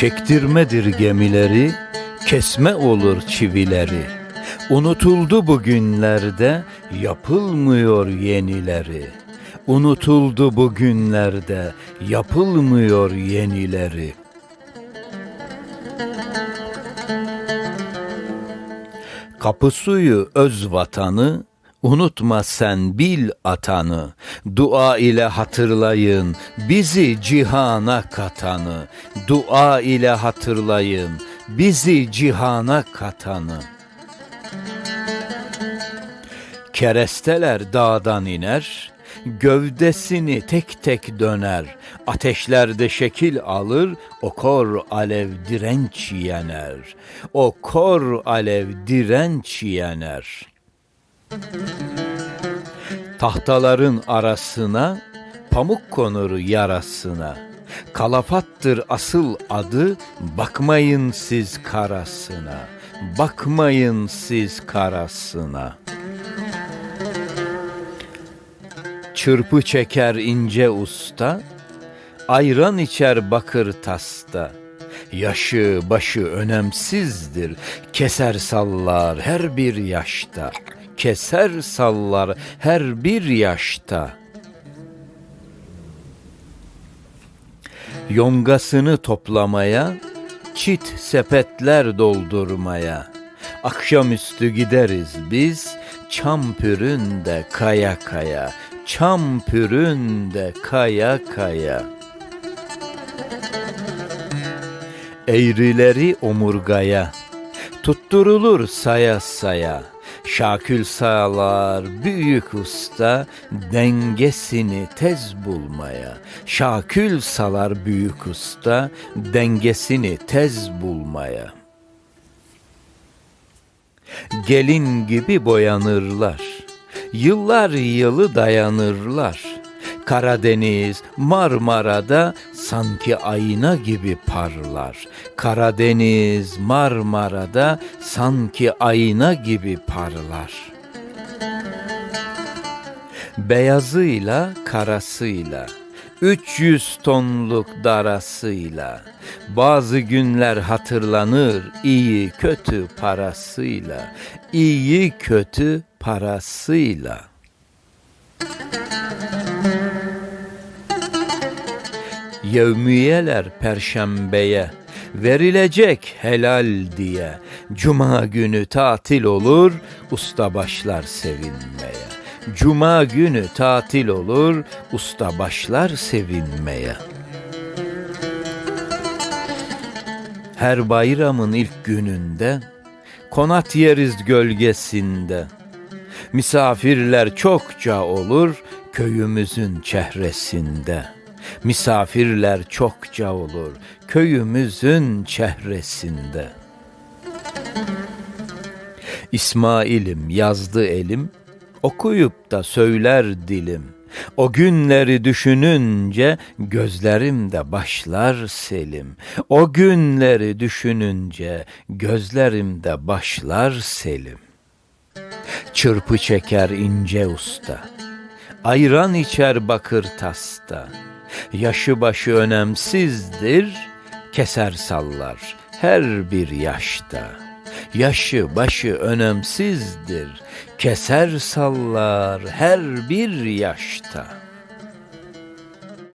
Çektirmedir gemileri, kesme olur çivileri. Unutuldu bugünlerde, yapılmıyor yenileri. Unutuldu bugünlerde, yapılmıyor yenileri. Kapı suyu öz vatanı, unutma sen bil atanı. Dua ile hatırlayın bizi cihana katanı. Dua ile hatırlayın bizi cihana katanı. Keresteler dağdan iner, gövdesini tek tek döner. Ateşlerde şekil alır, o kor alev direnç yener. O kor alev direnç yener. Tahtaların arasına pamuk konur yarasına. Kalafattır asıl adı, bakmayın siz karasına. Bakmayın siz karasına. Çırpı çeker ince usta, ayran içer bakır tasta. Yaşı başı önemsizdir, keser sallar her bir yaşta. Keser sallar her bir yaşta. Yongasını toplamaya, çit sepetler doldurmaya. Akşamüstü gideriz biz, çam püründe kaya kaya, çam püründe kaya kaya. Eğrileri omurgaya, tutturulur saya saya. Şakül sağlar büyük usta dengesini tez bulmaya. Şakül salar büyük usta dengesini tez bulmaya. Gelin gibi boyanırlar. Yıllar yılı dayanırlar. Karadeniz Marmara'da sanki ayna gibi parlar. Karadeniz Marmara'da sanki ayna gibi parlar. Beyazıyla karasıyla 300 tonluk darasıyla bazı günler hatırlanır iyi kötü parasıyla iyi kötü parasıyla. Yevmiyeler perşembeye verilecek helal diye. Cuma günü tatil olur usta başlar sevinmeye. Cuma günü tatil olur usta başlar sevinmeye. Her bayramın ilk gününde konat yeriz gölgesinde Misafirler çokça olur köyümüzün çehresinde. Misafirler çokça olur köyümüzün çehresinde. İsmail'im yazdı elim, okuyup da söyler dilim. O günleri düşününce gözlerimde başlar selim. O günleri düşününce gözlerimde başlar selim. Çırpı çeker ince usta, ayran içer bakır tasta. Yaşı başı önemsizdir, keser sallar her bir yaşta. Yaşı başı önemsizdir, keser sallar her bir yaşta.''